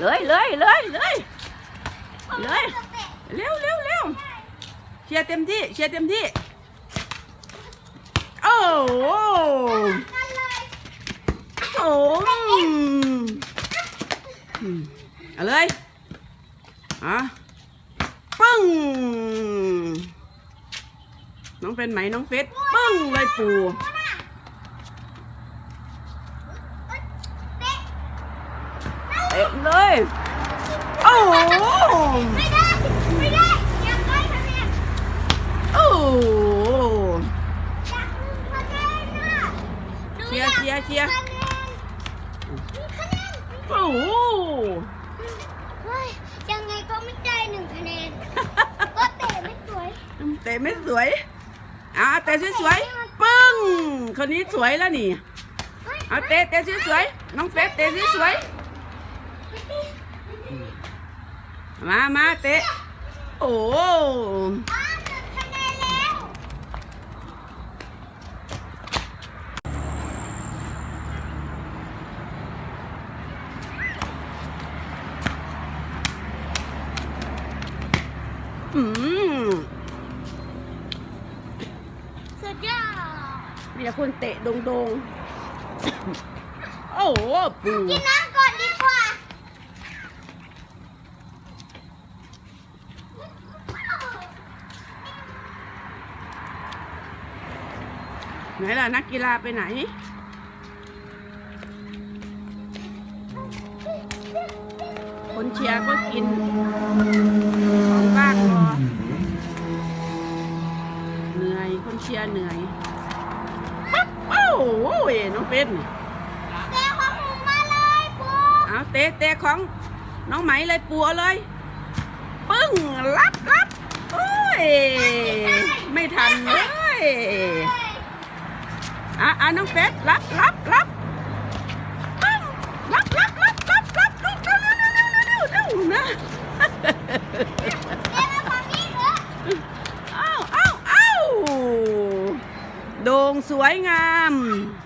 เลยเลยเลยเลยเลยเร็วเร็วเร็วเชียร์เต็มที่เชียร์เต็มที่โอ้โหโอ้โหอืมเอาเลยอะปึ้งน้องเป็นไหมน้องเฟสปึ้งเลยปู เตะเลย โอ้โหไม่ได้ ไม่ได้ อยากได้คะแนนโอ้โหอยากได้คะแนนน่ะหนูเชียอร์ยากเชียร์เชียร์คะแนนมีคะแนนโอ้โหเฮ้ยยังไงก็ไม่ได้หนึ่งคะแนนก็เตะไม่สวยเตะไม่สวยอ่าเตะสวยๆปึ้งคนนี้สวยแล้วนี่เฮ้ยเอาเตะเตะสวยๆน้องเฟสเตะสวยๆ มามาเตะ โอ้โหอ้าวหนึ่งคะแนนแล้วอืมสุดยอดมีแต่คนเตะโดงๆ โอ้โหปูกินน้ำก่อนดีกว่า ไหนล่ะนักกีฬาไปไหน คนเชียร์ก็กินของบ้างรอเหนื่อยคนเชียร์เหนื่อยปั๊บโอ้โหน้องเป็นเตะของหนูมาเลยปูเอาเตะเตะของน้องไหมเลยปูเอาเลยปึ้งรับรับโอ้ยไม่ทันเลย อะอะน้องเฟสรับรับรับปึ้งรับรับรับรับรับลูกเร็วเร็วเร็วเร็วเร็วเร็วนะเตะมาฝั่งนี้เถอะเอ้าเอ้าเอ้าโด่งสวยงามเ